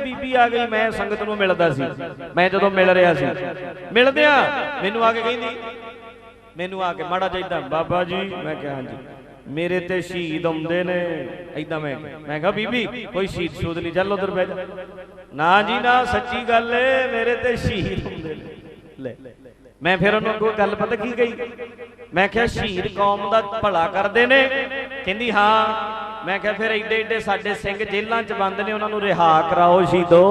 ਬੀਬੀ ਆ ਗਈ, ਮੈਂ ਸੰਗਤ ਨੂੰ ਮਿਲਦਾ ਸੀ। ਮੈਂ ਜਦੋਂ ਮਿਲ ਰਿਹਾ ਸੀ। ਮਿਲਦਿਆਂ ਮੈਨੂੰ ਆ ਕੇ ਕਹਿੰਦੀ, ਮੈਨੂੰ ਆ ਕੇ ਮਾੜਾ ਜਿਹਾ ਬਾਬਾ ਜੀ, ਮੈਂ ਕਿਹਾ ਹਾਂਜੀ। ਮੇਰੇ ਤੇ ਸ਼ਹੀਦ ਆਉਂਦੇ ਨੇ। ਐਦਾਂ ਮੈਂ ਮੈਂ ਕਿਹਾ, ਬੀਬੀ, ਕੋਈ ਸ਼ਹੀਦ ਸ਼ੂਦ ਨਹੀਂ, ਚੱਲ ਉਧਰ ਬਹਿ ਜਾ। ਨਾ ਜੀ, ਨਾ, ਸੱਚੀ ਗੱਲ ਏ, ਮੇਰੇ ਤੇ ਸ਼ਹੀਦ ਆਉਂਦੇ ਨੇ। ਲੈ, ਮੈਂ ਫਿਰ ਉਹਨੂੰ ਕੋਈ ਗੱਲ ਪਤਾ ਕੀ ਗਈ ਮੈਂ ਕਿਹਾ, ਸ਼ਹੀਦ ਕੌਮ ਦਾ ਭਲਾ ਕਰਦੇ ਨੇ। ਕਹਿੰਦੀ, ਹਾਂ। ਮੈਂ ਕਿਹਾ ਫਿਰ ਏਡੇ ਏਡੇ ਸਾਡੇ ਸਿੰਘ ਜੇਲ੍ਹਾਂ 'ਚ ਬੰਦ ਨੇ ਉਹਨਾਂ ਨੂੰ ਰਿਹਾ ਕਰਾਓ ਸ਼ਹੀਦੋ।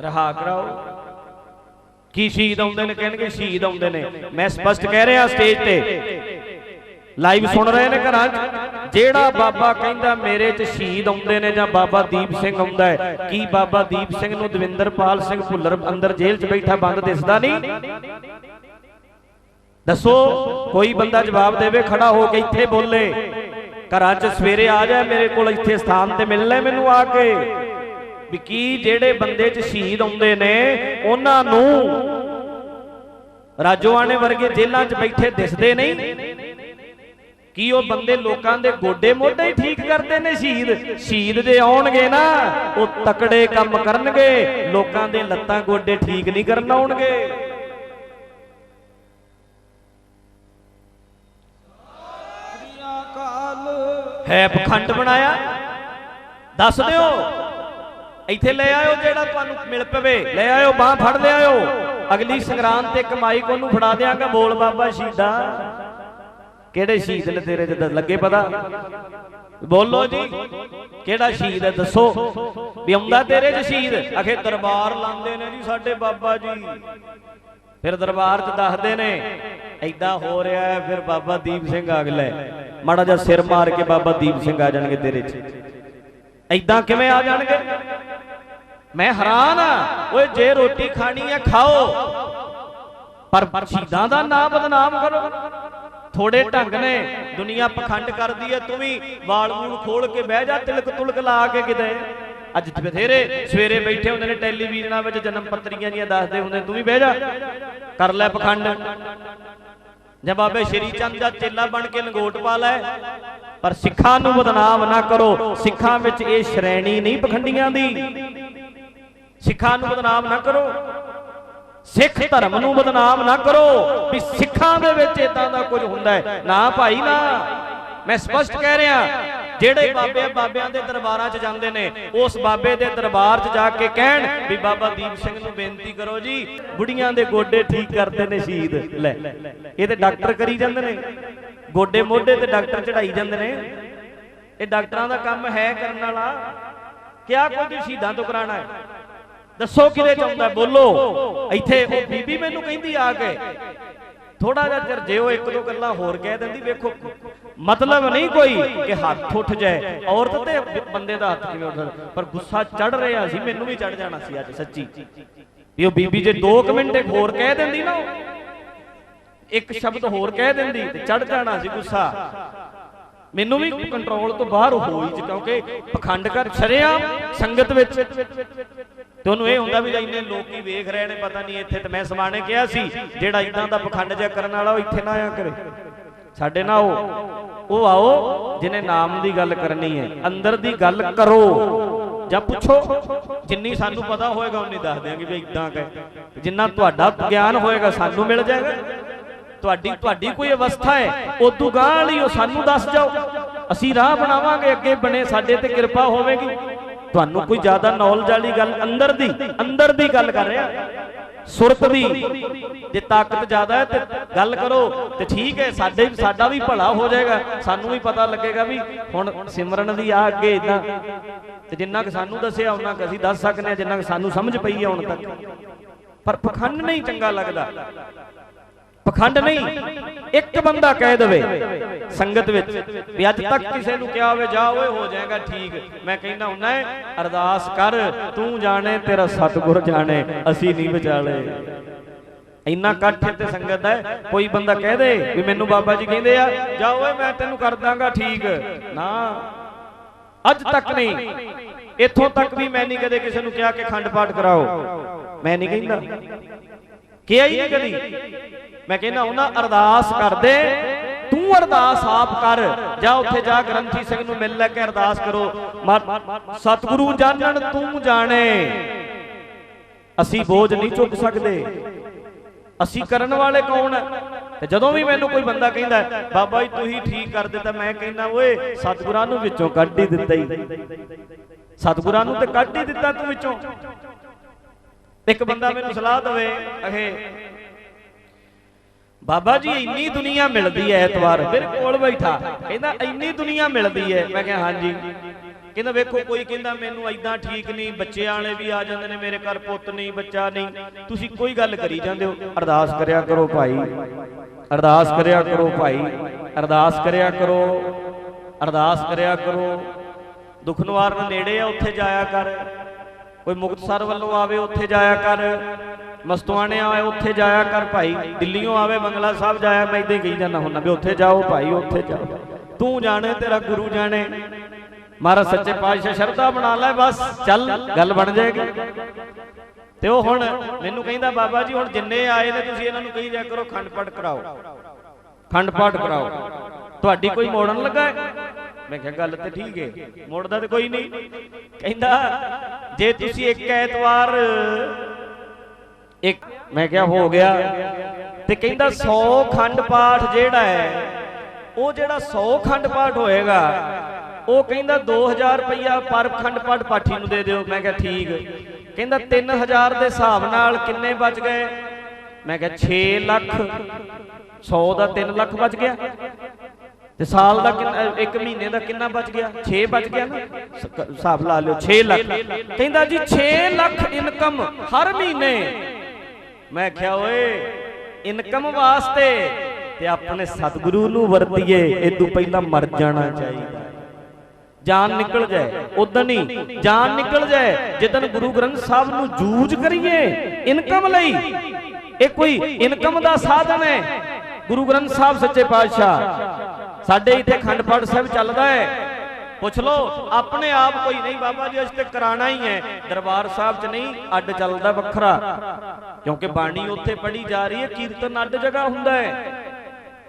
ਰਿਹਾ ਕਰਾਓ। ਕੀ ਸ਼ਹੀਦ ਆਉਂਦੇ ਨੇ ਕਹਿਣਗੇ? ਸ਼ਹੀਦ ਆਉਂਦੇ ਨੇ। ਮੈਂ ਸਪਸ਼ਟ ਕਹਿ ਰਿਹਾ ਸਟੇਜ ਤੇ। ਲਾਈਵ ਸੁਣ ਰਹੇ ਨੇ ਘਰਾਂ 'ਚ। ਜਿਹੜਾ ਬਾਬਾ ਕਹਿੰਦਾ ਮੇਰੇ 'ਚ ਸ਼ਹੀਦ ਆਉਂਦੇ ਨੇ ਜਾਂ ਬਾਬਾ ਦੀਪ ਸਿੰਘ ਆਉਂਦਾ ਹੈ ਕੀ ਬਾਬਾ ਦੀਪ ਸਿੰਘ ਨੂੰ ਦਵਿੰਦਰਪਾਲ ਸਿੰਘ ਭੁੱਲਰ ਅੰਦਰ ਜੇਲ੍ਹ 'ਚ ਬੈਠਾ ਬੰਦ ਦਿਸਦਾ ਨਹੀਂ? ਦੱਸੋ ਕੋਈ ਬੰਦਾ ਜਵਾਬ ਦੇਵੇ ਖੜਾ ਹੋ ਕੇ ਇੱਥੇ ਬੋਲੇ। ਘਰਾਂ 'ਚ ਸਵੇਰੇ ਆ ਜਾ ਮੇਰੇ ਕੋਲ ਇੱਥੇ ਸਥਾਨ ਤੇ ਮਿਲ ਲੈ ਮੈਨੂੰ ਆ ਕੇ। ਵੀ ਕੀ ਜਿਹੜੇ ਬੰਦੇ 'ਚ ਸ਼ਹੀਦ ਆਉਂਦੇ ਨੇ, ਉਹਨਾਂ ਨੂੰ ਰਾਜੋਆਣੇ ਵਰਗੇ ਜੇਲ੍ਹਾਂ 'ਚ ਬੈਠੇ ਦਿਸਦੇ ਨਹੀਂ? ਕੀ ਉਹ ਬੰਦੇ ਲੋਕਾਂ ਦੇ ਗੋਡੇ ਮੋਢੇ ਹੀ ਠੀਕ ਕਰਦੇ ਨੇ ਸ਼ਹੀਦ? ਸ਼ਹੀਦ ਜੇ ਆਉਣਗੇ ਨਾ, ਉਹ ਤਕੜੇ ਕੰਮ ਕਰਨਗੇ, ਲੋਕਾਂ ਦੇ ਲੱਤਾਂ ਗੋਡੇ ਠੀਕ ਨਹੀਂ ਕਰਨ ਆਉਣਗੇ। ਹੈ ਪਖੰਡ ਬਣਾਇਆ? ਦੱਸ ਦਿਓ। ਇੱਥੇ ਲੈ ਆਇਓ ਜਿਹੜਾ ਤੁਹਾਨੂੰ ਮਿਲ ਪਵੇ। ਲੈ ਆਇਓ ਬਾਹ ਫੜ ਲਿਆਇਓ ਅਗਲੀ ਸੰਗਰਾਂਦ ਤੇ ਕਮਾਈ ਕੋ ਨੂੰ ਫੜਾ ਦਿਆਂਗਾ? ਬੋਲ ਬਾਬਾ ਸ਼ਹੀਦਾ। ਕਿਹੜੇ ਸ਼ਹੀਦ ਨੇ ਤੇਰੇ ਤੇ ਲੱਗੇ ਪਤਾ? ਬੋਲੋ ਜੀ। ਕਿਹੜਾ ਸ਼ਹੀਦ ਹੈ? ਦੱਸੋ। ਵੀ ਆਉਂਦਾ ਤੇਰੇ ਚ ਸ਼ਹੀਦ? ਅਖੇ ਦਰਬਾਰ ਲਾਉਂਦੇ ਨੇ ਜੀ ਸਾਡੇ ਬਾਬਾ ਜੀ। ਫਿਰ ਦਰਬਾਰ 'ਚ ਦੱਸਦੇ ਨੇ ਐਦਾਂ ਹੋ ਰਿਹਾ ਹੈ ਫਿਰ ਬਾਬਾ ਦੀਪ ਸਿੰਘ ਆ ਲੈ ਮਾੜਾ ਜਿਹਾ ਸਿਰ ਮਾਰ ਕੇ ਬਾਬਾ ਦੀਪ ਸਿੰਘ ਆ ਜਾਣਗੇ ਤੇਰੇ 'ਚ। ਐਦਾਂ ਕਿਵੇਂ ਆ ਜਾਣਗੇ? ਮੈਂ ਹੈਰਾਨ ਆ। ਓਏ, ਜੇ ਰੋਟੀ ਖਾਣੀ ਹੈ ਖਾਓ। ਪਰ ਸ਼ਹੀਦਾਂ ਦਾ ਨਾਮ ਬਦਨਾਮ ਕਰੋ। ਥੋੜੇ ਢੰਗ ਨੇ। ਦੁਨੀਆ ਪਖੰਡ ਕਰਦੀ ਹੈ ਤੂੰ ਵੀ ਵਾਲ ਮੂਲ ਖੋਲ ਕੇ ਬਹਿ ਜਾ, ਤਿਲਕ ਤੁਲਕ ਲਾ ਕੇ ਕਿਤੇ। ਅੱਜ ਬਥੇਰੇ ਸਵੇਰੇ ਬੈਠੇ ਹੁੰਦੇ ਨੇ ਟੈਲੀਵਿਜ਼ਨਾਂ ਵਿੱਚ, ਜਨਮ ਪੱਤਰੀਆਂ ਦੀਆਂ ਦੱਸਦੇ ਹੁੰਦੇ ਤੂੰ ਵੀ ਬਹਿ ਜਾ। ਕਰ ਲੈ ਪਖੰਡ। ਜਾਂ ਬਾਬੇ ਸ਼੍ਰੀ ਚੰਦ ਦਾ ਚੇਲਾ ਬਣ ਕੇ ਲੰਗੋਟ ਪਾ ਲੈ ਪਰ ਸਿੱਖਾਂ ਨੂੰ ਬਦਨਾਮ ਨਾ ਕਰੋ। ਸਿੱਖਾਂ ਵਿੱਚ ਇਹ ਸ਼੍ਰੇਣੀ ਨਹੀਂ ਪਖੰਡੀਆਂ ਦੀ। ਸਿੱਖਾਂ ਨੂੰ ਬਦਨਾਮ ਨਾ ਕਰੋ। ਸਿੱਖ ਧਰਮ ਨੂੰ ਬਦਨਾਮ ਨਾ ਕਰੋ। ਵੀ ਸਿੱਖਾਂ ਦੇ ਵਿੱਚ ਇਦਾਂ ਦਾ ਕੁਝ ਹੁੰਦਾ ਹੈ। ਨਾ ਭਾਈ ਨਾ। ਮੈਂ ਸਪਸ਼ਟ ਕਹਿ ਰਿਹਾ ਜਿਹੜੇ ਬਾਬੇ ਬਾਬਿਆਂ ਦੇ ਦਰਬਾਰਾਂ 'ਚ ਜਾਂਦੇ ਨੇ, ਉਸ ਬਾਬੇ ਦੇ ਦਰਬਾਰ 'ਚ ਜਾ ਕੇ ਕਹਿਣ ਵੀ ਬਾਬਾ ਦੀਪ ਸਿੰਘ ਨੂੰ ਬੇਨਤੀ ਕਰੋ ਜੀ, ਬੁੜੀਆਂ ਦੇ ਗੋਡੇ ਠੀਕ ਕਰਦੇ ਨੇ ਸ਼ਹੀਦ। ਲੈ, ਇਹ ਤੇ ਡਾਕਟਰ ਕਰੀ ਜਾਂਦੇ ਨੇ। ਗੋਡੇ ਮੋਢੇ ਤੇ ਡਾਕਟਰ ਚੜਾਈ ਜਾਂਦੇ ਨੇ। ਇਹ ਡਾਕਟਰਾਂ ਦਾ ਕੰਮ ਹੈ ਕਰਨ ਵਾਲਾ। ਕਿਆ ਕੁਝ ਸ਼ਹੀਦਾਂ ਤੋਂ ਕਰਾਣਾ ਹੈ? ਦੱਸੋ ਕਿਹਦੇ ਚ ਆਉਂਦਾ ਬੋਲੋ। ਇੱਥੇ ਉਹ ਬੀਬੀ ਮੈਨੂੰ ਕਹਿੰਦੀ ਆ ਕੇ ਥੋੜਾ ਜਿਹਾ ਚਿਰ ਜੇ ਉਹ ਇੱਕ ਦੋ ਗੱਲਾਂ ਹੋਰ ਕਹਿ ਦਿੰਦੀ, ਵੇਖੋ। ਮਤਲਬ ਨਹੀਂ ਕੋਈ ਕਿ ਹੱਥ ਉੱਠ ਜਾਏ। ਔਰਤ ਤੇ ਬੰਦੇ ਦਾ ਹੱਥ ਕਿਵੇਂ ਉੱਠ ਪਰ ਗੁੱਸਾ ਚੜ ਰਿਹਾ ਸੀ, ਮੈਨੂੰ ਵੀ ਚੜ ਜਾਣਾ ਸੀ ਅੱਜ ਸੱਚੀ। ਵੀ ਉਹ ਬੀਬੀ ਜੇ 2 ਮਿੰਟ ਇੱਕ ਹੋਰ ਕਹਿ ਦਿੰਦੀ ਨਾ ਇੱਕ ਸ਼ਬਦ ਹੋਰ ਕਹਿ ਦਿੰਦੀ ਤੇ ਚੜ ਜਾਣਾ ਸੀ ਗੁੱਸਾ। ਮੈਨੂੰ ਵੀ ਕੰਟਰੋਲ ਤੋਂ ਬਾਹਰ ਹੋਈ ਹੀ ਕਿਉਂਕਿ ਪਖੰਡ ਕਰ ਛਰਿਆ ਸੰਗਤ ਵਿੱਚ। ਤੇ ਉਹਨੂੰ ਇਹ ਹੁੰਦਾ ਵੀ ਇੰਨੇ ਲੋਕੀ ਵੇਖ ਰਹੇ ਨੇ, ਪਤਾ ਨਹੀਂ ਇੱਥੇ ਤੇ ਮੈਂ ਸਮਾਣੇ ਕਿਹਾ ਸੀ, ਜਿਹੜਾ ਇਦਾਂ ਦਾ ਪਖੰਡ ਜਿਹਾ ਕਰਨ ਵਾਲਾ ਉਹ ਇੱਥੇ ਨਾ ਆਇਆ ਕਰੇ। ਸਾਡੇ ਨਾਲ ਉਹ ਉਹ ਆਓ, ਜਿਹਨੇ ਨਾਮ ਦੀ ਗੱਲ ਕਰਨੀ ਹੈ। ਅੰਦਰ ਦੀ ਗੱਲ ਕਰੋ। ਜਾਂ ਪੁੱਛੋ। ਜਿੰਨੀ ਸਾਨੂੰ ਪਤਾ ਹੋਏਗਾ, ਉਨੀ ਦੱਸ ਦਿਆਂਗੇ ਵੀ ਇਦਾਂ ਕਹੇ। ਜਿੰਨਾ ਤੁਹਾਡਾ ਗਿਆਨ ਹੋਏਗਾ, ਸਾਨੂੰ ਮਿਲ ਜਾਏਗਾ। ਤੁਹਾਡੀ ਤੁਹਾਡੀ ਕੋਈ ਅਵਸਥਾ ਹੈ, ਉਦੋਂ ਗਾਂ ਵਾਲੀ ਉਹ ਸਾਨੂੰ ਦੱਸ ਜਾਓ। ਅਸੀਂ ਰਾਹ ਬਣਾਵਾਂਗੇ, ਅੱਗੇ ਬਣੇ ਸਾਡੇ ਤੇ ਕਿਰਪਾ ਹੋਵੇਗੀ। ਤੁਹਾਨੂੰ ਕੋਈ ਜ਼ਿਆਦਾ ਨੌਲੇਜ ਵਾਲੀ ਗੱਲ ਅੰਦਰ ਦੀ ਅੰਦਰ ਦੀ ਗੱਲ ਕਰ ਰਿਹਾ। ਸੁਰਤ ਦੀ ਜੇ ਤਾਕਤ ਜ਼ਿਆਦਾ ਹੈ ਤੇ ਗੱਲ ਕਰੋ ਤੇ ਠੀਕ ਹੈ, ਸਾਡੇ ਸਾਡਾ ਵੀ ਭਲਾ ਹੋ ਜਾਏਗਾ। ਸਾਨੂੰ ਵੀ ਪਤਾ ਲੱਗੇਗਾ ਵੀ ਹੁਣ ਸਿਮਰਨ ਦੀ ਆ ਅੱਗੇ ਇਦਾਂ ਤੇ ਜਿੰਨਾ ਕਿ ਸਾਨੂੰ ਦੱਸਿਆ ਉਹਨਾਂ ਕਿ ਅਸੀਂ ਦੱਸ ਸਕਨੇ ਆ ਜਿੰਨਾ ਕਿ ਸਾਨੂੰ ਸਮਝ ਪਈ ਹੈ ਹੁਣ ਤੱਕ। ਪਰ ਪਖੰਡ ਨਹੀਂ ਚੰਗਾ ਲੱਗਦਾ। ਪਖੰਡ ਨਹੀਂ, ਇੱਕ ਬੰਦਾ ਕਹਿ ਦੇਵੇ ਸੰਗਤ ਵਿੱਚ ਵੀ ਅੱਜ ਤੱਕ ਕਿਸੇ ਨੂੰ ਕਿਹਾ ਹੋਵੇ, ਜਾ ਓਏ, ਹੋ ਜਾਏਗਾ, ਠੀਕ। ਮੈਂ ਕਹਿੰਦਾ ਹੁੰਨਾ ਹੈ ਅਰਦਾਸ ਕਰ, ਤੂੰ ਜਾਣੇ, ਤੇਰਾ ਸਤਿਗੁਰ ਜਾਣੇ, ਅਸੀਂ ਨਹੀਂ ਵਿਚਾਲੇ। ਇੰਨਾ ਇਕੱਠ ਤੇ ਸੰਗਤ ਹੈ, ਕੋਈ ਬੰਦਾ ਕਹਿ ਦੇ ਵੀ ਮੈਨੂੰ ਬਾਬਾ ਜੀ ਕਹਿੰਦੇ ਆ, ਜਾ ਓਏ, ਮੈਂ ਤੈਨੂੰ ਕਰ ਦਾਂਗਾ, ਠੀਕ। ਨਾ, ਅੱਜ ਤੱਕ ਨਹੀਂ। ਇੱਥੋਂ ਤੱਕ ਵੀ ਮੈਂ ਨਹੀਂ ਕਦੇ ਕਿਸੇ ਨੂੰ ਕਿਹਾ ਕਿ ਖੰਡ ਪਾਠ ਕਰਾਓ। ਮੈਂ ਨਹੀਂ ਕਹਿੰਦਾ। ਕਿਹਾ ਹੀ ਨਹੀਂ ਕਦੀ। ਮੈਂ ਕਹਿੰਦਾ ਉਹਨਾਂ ਅਰਦਾਸ ਕਰਦੇ ਤੂੰ ਅਰਦਾਸ ਆਪ ਕਰ। ਜਾ ਉੱਥੇ ਜਾ ਗ੍ਰੰਥੀ ਸਿੰਘ ਨੂੰ ਮਿਲ ਲੈ ਕੇ ਅਰਦਾਸ ਕਰੋ। ਸਤਿਗੁਰੂ ਜਾਣਨ, ਤੂੰ ਜਾਣੇ। ਅਸੀਂ ਬੋਝ ਨਹੀਂ ਚੁੱਕ ਸਕਦੇ। ਅਸੀਂ ਕਰਨ ਵਾਲੇ ਕੌਣ ਤੇ ਜਦੋਂ ਵੀ ਮੈਨੂੰ ਕੋਈ ਬੰਦਾ ਕਹਿੰਦਾ, ਬਾਬਾ ਜੀ, ਤੁਸੀਂ ਠੀਕ ਕਰ ਦਿੱਤਾ। ਮੈਂ ਕਹਿੰਦਾ, ਓਏ, ਸਤਿਗੁਰਾਂ ਨੂੰ ਵਿੱਚੋਂ ਕੱਢ ਹੀ ਦਿੱਤਾ ਹੀ ਸਤਿਗੁਰਾਂ ਨੂੰ ਤੇ ਕੱਢ ਹੀ ਦਿੱਤਾ ਤੂੰ ਵਿੱਚੋਂ। ਇੱਕ ਬੰਦਾ ਮੈਨੂੰ ਸਲਾਹ ਦੇਵੇ, ਅਹੇ ਬਾਬਾ ਜੀ, ਇੰਨੀ ਦੁਨੀਆ ਮਿਲਦੀ ਹੈ ਐਤਵਾਰ। ਮੇਰੇ ਕੋਲ ਬੈਠਾ। ਕਹਿੰਦਾ, ਇੰਨੀ ਦੁਨੀਆ ਮਿਲਦੀ ਹੈ ਮੈਂ ਕਿਹਾ, ਹਾਂਜੀ। ਕਹਿੰਦਾ, ਵੇਖੋ, ਕੋਈ ਕਹਿੰਦਾ, ਮੈਨੂੰ ਐਦਾਂ ਠੀਕ ਨਹੀਂ। ਬੱਚੇ ਵਾਲੇ ਵੀ ਆ ਜਾਂਦੇ ਨੇ, ਮੇਰੇ ਘਰ ਪੁੱਤ ਨਹੀਂ, ਬੱਚਾ ਨਹੀਂ। ਤੁਸੀਂ ਕੋਈ ਗੱਲ ਕਰੀ ਜਾਂਦੇ ਹੋ। ਅਰਦਾਸ ਕਰਿਆ ਕਰੋ ਭਾਈ। ਅਰਦਾਸ ਕਰਿਆ ਕਰੋ ਭਾਈ। ਅਰਦਾਸ ਕਰਿਆ ਕਰੋ। ਅਰਦਾਸ ਕਰਿਆ ਕਰੋ। ਦੁੱਖ ਨਿਵਾਰਨ ਨੇੜੇ ਆ, ਉੱਥੇ ਜਾਇਆ ਕਰ। ਕੋਈ ਮੁਕਤਸਰ ਵੱਲੋਂ ਆਵੇ, ਉੱਥੇ ਜਾਇਆ ਕਰ। ਮਸਤਵਾਣੇ ਆਵੇ ਉੱਥੇ ਜਾਇਆ ਕਰ ਭਾਈ। ਦਿੱਲੀੋਂ ਆਵੇ, ਬੰਗਲਾ ਸਾਹਿਬ ਜਾਇਆ, ਮੈਂ ਇਦਾਂ ਹੀ ਕਹੀ ਜਾਂਦਾ ਹੁੰਦਾ ਵੀ ਉੱਥੇ ਜਾਓ ਭਾਈ, ਉੱਥੇ ਜਾਓ। ਤੂੰ ਜਾਣੇ, ਤੇਰਾ ਗੁਰੂ ਜਾਣੇ। ਮਹਾਰਾਜ ਸੱਚੇ ਪਾਤਸ਼ਾਹ ਸ਼ਰਧਾ ਬਣਾ ਲੈ, ਬਸ, ਚੱਲ, ਗੱਲ ਬਣ ਜਾਏਗੀ। ਤੇ ਉਹ ਹੁਣ ਮੈਨੂੰ ਕਹਿੰਦਾ, ਬਾਬਾ ਜੀ, ਹੁਣ ਜਿੰਨੇ ਆਏ ਨੇ, ਤੁਸੀਂ ਇਹਨਾਂ ਨੂੰ ਕਹੀ ਜਾ ਕਰੋ, ਖੰਡ ਪਾਠ ਕਰਾਓ। ਖੰਡ ਪਾਠ ਕਰਾਓ। ਤੁਹਾਡੀ ਕੋਈ ਮੋੜਨ ਲੱਗਾ? ਮੈਂ ਕਿਹਾ, ਗੱਲ ਤੇ ਠੀਕ ਹੈ ਮੋੜਦਾ ਤੇ ਕੋਈ ਨਹੀਂ ਕਹਿੰਦਾ, ਜੇ ਤੁਸੀਂ ਇੱਕ ਐਤਵਾਰ ਇੱਕ ਮੈਂ ਕਿਹਾ ਹੋ ਗਿਆ ਤੇ ਕਹਿੰਦਾ 100 ਖੰਡ ਪਾਠ ਜਿਹੜਾ ਹੈ, ਉਹ ਜਿਹੜਾ 100 ਖੰਡ ਪਾਠ ਹੋਏਗਾ, ਉਹ ਕਹਿੰਦਾ 2000 ਰੁਪਇਆ ਪਰ ਖੰਡ ਪਾਠ ਪਾਠੀ ਨੂੰ ਦੇ ਦਿਓ। ਮੈਂ ਕਿਹਾ ਠੀਕ। ਕਹਿੰਦਾ 3000 ਦੇ ਹਿਸਾਬ ਨਾਲ ਕਿੰਨੇ ਬਚ ਗਏ? ਮੈਂ ਕਿਹਾ 6 ਲੱਖ। 100 ਦਾ 3 ਲੱਖ ਬਚ ਗਿਆ। ਤੇ ਸਾਲ ਦਾ ਕਿੰਨਾ ਇੱਕ ਮਹੀਨੇ ਦਾ ਕਿੰਨਾ ਬਚ ਗਿਆ? 6 ਬਚ ਗਿਆ ਨਾ। ਹਿਸਾਬ ਲਾ ਲਿਓ 6 ਲੱਖ। ਕਹਿੰਦਾ ਜੀ 6 ਲੱਖ ਇਨਕਮ ਹਰ ਮਹੀਨੇ। ਮੈਂ ਕਿਹਾ ਓਏ ਇਨਕਮ ਵਾਸਤੇ ਤੇ ਆਪਣੇ ਸਤਿਗੁਰੂ ਨੂੰ ਵਰਤੀਏ ਇਹ ਤੋਂ ਪਹਿਲਾਂ ਮਰ ਜਾਣਾ ਚਾਹੀਦਾ। ਜਾਨ ਨਿਕਲ ਜਾਏ ਉਦੋਂ ਨਹੀਂ ਜਾਨ ਨਿਕਲ ਜਾਏ ਜਿੱਦਨ ਗੁਰੂ ਗ੍ਰੰਥ ਸਾਹਿਬ ਨੂੰ ਜੂਝ ਕਰੀਏ ਇਨਕਮ ਲਈ ਇਹ ਕੋਈ ਇਨਕਮ ਦਾ ਸਾਧਨ ਹੈ। ਗੁਰੂ ਗ੍ਰੰਥ ਸਾਹਿਬ ਸੱਚੇ ਪਾਤਸ਼ਾਹ ਸਾਡੇ ਇੱਥੇ ਖੰਡ ਪਾਠ ਸਾਹਿਬ ਚੱਲਦਾ ਹੈ। ਪੁੱਛ ਲਓ, ਆਪਣੇ ਆਪ ਕੋਈ ਨਹੀਂ ਬਾਬਾ ਜੀ ਅੱਜ ਤੇ ਕਰਾਣਾ ਹੀ ਹੈ। ਦਰਬਾਰ ਸਾਹਿਬ 'ਚ ਨਹੀਂ, ਅੱਡ ਚੱਲਦਾ ਵੱਖਰਾ। ਕਿਉਂਕਿ ਬਾਣੀ ਉੱਥੇ ਪੜੀ ਜਾ ਰਹੀ ਹੈ, ਕੀਰਤਨ ਅੱਡ ਜਗ੍ਹਾ ਹੁੰਦਾ ਹੈ।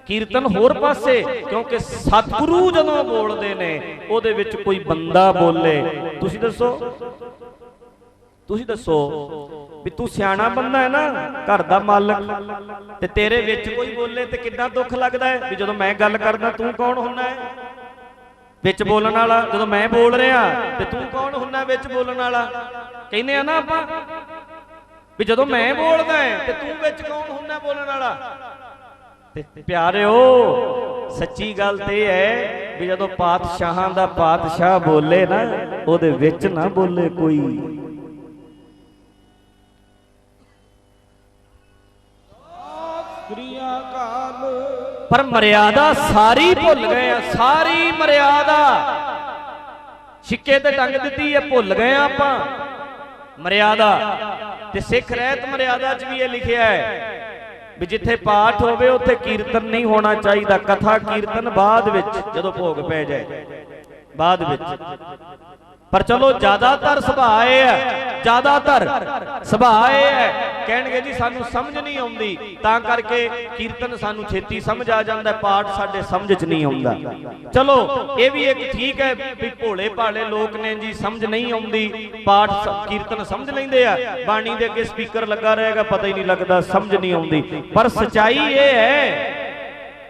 ਕੀਰਤਨ ਹੋਰ ਪਾਸੇ, ਕਿਉਂਕਿ ਸਤਿਗੁਰੂ ਜਦੋਂ ਬੋਲਦੇ ਨੇ, ਉਹਦੇ ਵਿੱਚ ਕੋਈ ਬੰਦਾ ਬੋਲੇ। ਤੁਸੀਂ ਦੱਸੋ? ਤੁਸੀਂ ਦੱਸੋ ਵੀ ਤੂੰ ਸਿਆਣਾ ਬੰਦਾ ਹੈ ਨਾ, ਘਰ ਦਾ ਮਾਲਕ। ਤੇ ਤੇਰੇ ਵਿੱਚ ਕੋਈ ਬੋਲੇ ਤੇ ਕਿੰਨਾ ਦੁੱਖ ਲੱਗਦਾ ਹੈ? ਵੀ ਜਦੋਂ ਮੈਂ ਗੱਲ ਕਰਦਾ, ਤੂੰ ਕੌਣ ਹੁੰਦਾ ਹੈ? ਵਿੱਚ ਬੋਲਣ ਵਾਲਾ, ਜਦੋਂ ਮੈਂ ਬੋਲ ਰਿਹਾ, ਤੇ ਤੂੰ ਕੌਣ ਹੁੰਨਾ ਵਿੱਚ ਬੋਲਣ ਵਾਲਾ? ਕਹਿੰਦੇ ਆ ਨਾ ਆਪਾਂ ਵੀ ਜਦੋਂ ਮੈਂ ਬੋਲਦਾ ਹੈ, ਤੇ ਤੂੰ ਵਿੱਚ ਕੌਣ ਹੁੰਨਾ ਬੋਲਣ ਵਾਲਾ? ਤੇ ਪਿਆਰਿਓ, ਸੱਚੀ ਗੱਲ ਤੇ ਇਹ ਹੈ ਵੀ ਜਦੋਂ ਪਾਤਸ਼ਾਹਾਂ ਦਾ ਪਾਤਸ਼ਾਹ ਬੋਲੇ ਨਾ, ਉਹਦੇ ਵਿੱਚ ਨਾ ਬੋਲੇ ਕੋਈ। ਪਰ ਮਰਿਆਦਾ ਸਾਰੀ ਭੁੱਲ ਗਏ ਆ, ਸਾਰੀ ਮਰਿਆਦਾ। ਸਿੱਕੇ ਤੇ ਟੰਗ ਦਿੱਤੀ ਹੈ ਭੁੱਲ ਗਏ ਆ ਆਪਾਂ। ਮਰਿਆਦਾ ਤੇ ਸਿੱਖ ਰਹਿਤ ਮਰਿਆਦਾ 'ਚ ਵੀ ਇਹ ਲਿਖਿਆ ਹੈ ਵੀ ਜਿੱਥੇ ਪਾਠ ਹੋਵੇ, ਉੱਥੇ ਕੀਰਤਨ ਨਹੀਂ ਹੋਣਾ ਚਾਹੀਦਾ, ਕਥਾ ਕੀਰਤਨ ਬਾਅਦ ਵਿੱਚ ਜਦੋਂ ਭੋਗ ਪੈ ਜਾਏ, ਬਾਅਦ ਵਿੱਚ। ਪਰ ਚਲੋ ਜ਼ਿਆਦਾਤਰ ਸੁਭਾਅ ਇਹ ਹੈ, ਜ਼ਿਆਦਾਤਰ ਸੁਭਾਅ ਇਹ ਹੈ। ਕਹਿਣਗੇ ਜੀ, ਸਾਨੂੰ ਸਮਝ ਨਹੀਂ ਆਉਂਦੀ। ਤਾਂ ਕਰਕੇ ਕੀਰਤਨ ਸਾਨੂੰ ਛੇਤੀ ਸਮਝ ਆ ਜਾਂਦਾ, ਪਾਠ ਸਾਡੇ ਸਮਝ 'ਚ ਨਹੀਂ ਆਉਂਦਾ। ਚਲੋ, ਇਹ ਵੀ ਇੱਕ ਠੀਕ ਹੈ ਵੀ ਭੋਲੇ ਭਾਲੇ ਲੋਕ ਨੇ ਜੀ, ਸਮਝ ਨਹੀਂ ਆਉਂਦੀ। ਪਾਠ ਕੀਰਤਨ ਸਮਝ ਲੈਂਦੇ ਆ। ਬਾਣੀ ਦੇ ਅੱਗੇ ਸਪੀਕਰ ਲੱਗਾ ਰਹੇਗਾ, ਪਤਾ ਹੀ ਨਹੀਂ ਲੱਗਦਾ, ਸਮਝ ਨਹੀਂ ਆਉਂਦੀ। ਪਰ ਸਚਾਈ ਇਹ ਹੈ,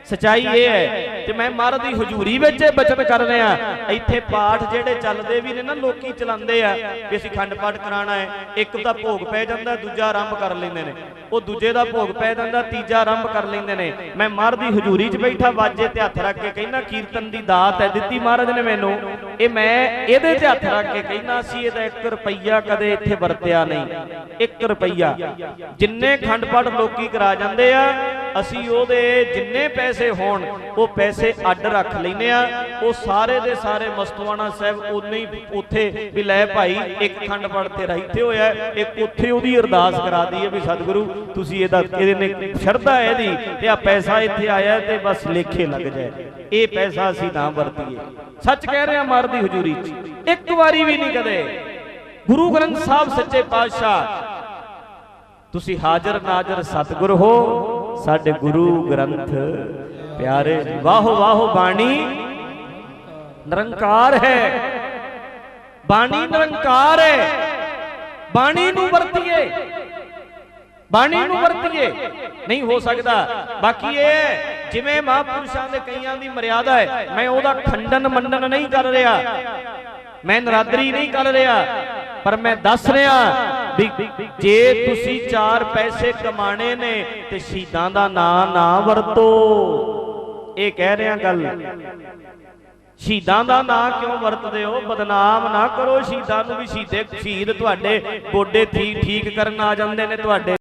ਸਚਾਈ ਇਹ ਹੈ ਤੇ ਮੈਂ ਮਹਾਰਾਜ ਦੀ ਹਜ਼ੂਰੀ ਵਿੱਚ ਇਹ ਬਚਨ ਕਰ ਰਿਹਾ। ਇੱਥੇ ਪਾਠ ਜਿਹੜੇ ਚੱਲਦੇ ਵੀ ਨੇ ਨਾ, ਲੋਕੀ ਚਲਾਉਂਦੇ ਆ ਵੀ ਅਸੀਂ ਖੰਡ ਪਾਠ ਕਰਾਣਾ ਹੈ। ਇੱਕ ਤਾਂ ਭੋਗ ਪੈ ਜਾਂਦਾ, ਦੂਜਾ ਆਰੰਭ ਕਰ ਲੈਂਦੇ ਨੇ। ਉਹ ਦੂਜੇ ਦਾ ਭੋਗ ਪੈ ਜਾਂਦਾ, ਤੀਜਾ ਆਰੰਭ ਕਰ ਲੈਂਦੇ ਨੇ। ਮੈਂ ਮਹਾਰਾਜ ਦੀ ਹਜ਼ੂਰੀ 'ਚ ਬੈਠਾ, ਵਾਜੇ ਤੇ ਹੱਥ ਰੱਖ ਕੇ ਕਹਿੰਦਾ, ਕੀਰਤਨ ਦੀ ਦਾਤ ਹੈ ਦਿੱਤੀ ਮਹਾਰਾਜ ਨੇ ਮੈਨੂੰ। ਇਹ ਮੈਂ ਇਹਦੇ ਤੇ ਹੱਥ ਰੱਖ ਕੇ ਕਹਿੰਦਾ ਸੀ, ਇਹਦਾ 1 ਰੁਪਈਆ ਕਦੇ ਇੱਥੇ ਵਰਤਿਆ ਨਹੀਂ। 1 ਰੁਪਈਆ। ਜਿੰਨੇ ਖੰਡ ਪਾਠ ਲੋਕੀ ਕਰਾ ਜਾਂਦੇ ਆ, ਅਸੀਂ ਉਹਦੇ ਜਿੰਨੇ ਪੈਸੇ ਹੋਣ, ਉਹ ਪੈਸੇ ਅੱਡ ਰੱਖ ਲੈਨੇ ਆ, ਉਹ ਸਾਰੇ ਦੇ ਸਾਰੇ ਮਸਤਵਾਣਾ ਸਾਹਿਬ ਉਨੇ ਹੀ ਉੱਥੇ ਵੀ ਲੈ ਭਾਈ, ਇੱਕ ਖੰਡ ਪਾਠ ਤੇਰਾ ਇੱਥੇ ਹੋਇਆ, ਇੱਕ ਉੱਥੇ ਉਹਦੀ ਅਰਦਾਸ ਕਰਾ ਦਈਏ ਵੀ ਸਤਿਗੁਰੂ, ਤੁਸੀਂ ਇਹਦਾ ਇਹਦੇ ਨੇ ਸ਼ਰਧਾ ਹੈ ਇਹਦੀ ਤੇ ਆ ਪੈਸਾ ਇੱਥੇ ਆਇਆ ਤੇ ਬਸ ਲੇਖੇ ਲੱਗ ਜਾਏ। ਇਹ ਪੈਸਾ ਅਸੀਂ ਨਾ ਵਰਤੀਏ। ਸੱਚ ਕਹਿ ਰਿਹਾ ਮਾਰ ਦੀ ਹਜ਼ੂਰੀ 'ਚ, ਇੱਕ ਵਾਰੀ ਵੀ ਨਹੀਂ ਕਦੇ। ਗੁਰੂ ਗ੍ਰੰਥ ਸਾਹਿਬ ਸੱਚੇ ਪਾਤਸ਼ਾਹ, ਤੁਸੀਂ ਹਾਜ਼ਰ ਨਾਜ਼ਰ ਸਤਿਗੁਰ ਹੋ, ਸਾਡੇ ਗੁਰੂ ਗ੍ਰੰਥ ਪਿਆਰੇ ਜੀ ਵਾਹੋ ਵਾਹੋ, ਬਾਣੀ ਨਿਰੰਕਾਰ ਹੈ। ਬਾਣੀ ਨਿਰੰਕਾਰ ਹੈ। ਬਾਣੀ ਨੂੰ ਵਰਤੀਏ। ਬਾਣੀ ਨੂੰ ਵਰਤੀਏ। ਨਹੀਂ ਹੋ ਸਕਦਾ। ਬਾਕੀ ਇਹ ਜਿਵੇਂ ਮਹਾਂਪੁਰਸ਼ਾਂ ਦੇ ਕਈਆਂ ਦੀ ਮਰਿਆਦਾ ਹੈ, ਮੈਂ ਉਹਦਾ ਖੰਡਨ ਮੰਡਨ ਨਹੀਂ ਕਰ ਰਿਹਾ। ਮੈਂ ਨਰਾਦਰੀ ਨਹੀਂ ਕਰ ਰਿਹਾ। ਪਰ ਮੈਂ ਦੱਸ ਰਿਹਾ ਵੀ ਜੇ ਤੁਸੀਂ ਚਾਰ ਪੈਸੇ ਕਮਾਣੇ ਨੇ ਤੇ ਸ਼ਹੀਦਾਂ ਦਾ ਨਾਂ ਨਾ ਵਰਤੋ। ਇਹ ਕਹਿ ਰਿਹਾ ਗੱਲ। ਸ਼ਹੀਦਾਂ ਦਾ ਨਾਂ ਕਿਉਂ ਵਰਤਦੇ ਹੋ? ਬਦਨਾਮ ਨਾ ਕਰੋ। ਸ਼ਹੀਦਾਂ ਨੂੰ ਵੀ ਸ਼ਹੀਦੇ ਸ਼ਹੀਦ ਤੁਹਾਡੇ ਗੋਡੇ ਠੀਕ ਠੀਕ ਕਰਨ ਆ ਜਾਂਦੇ ਨੇ ਤੁਹਾਡੇ।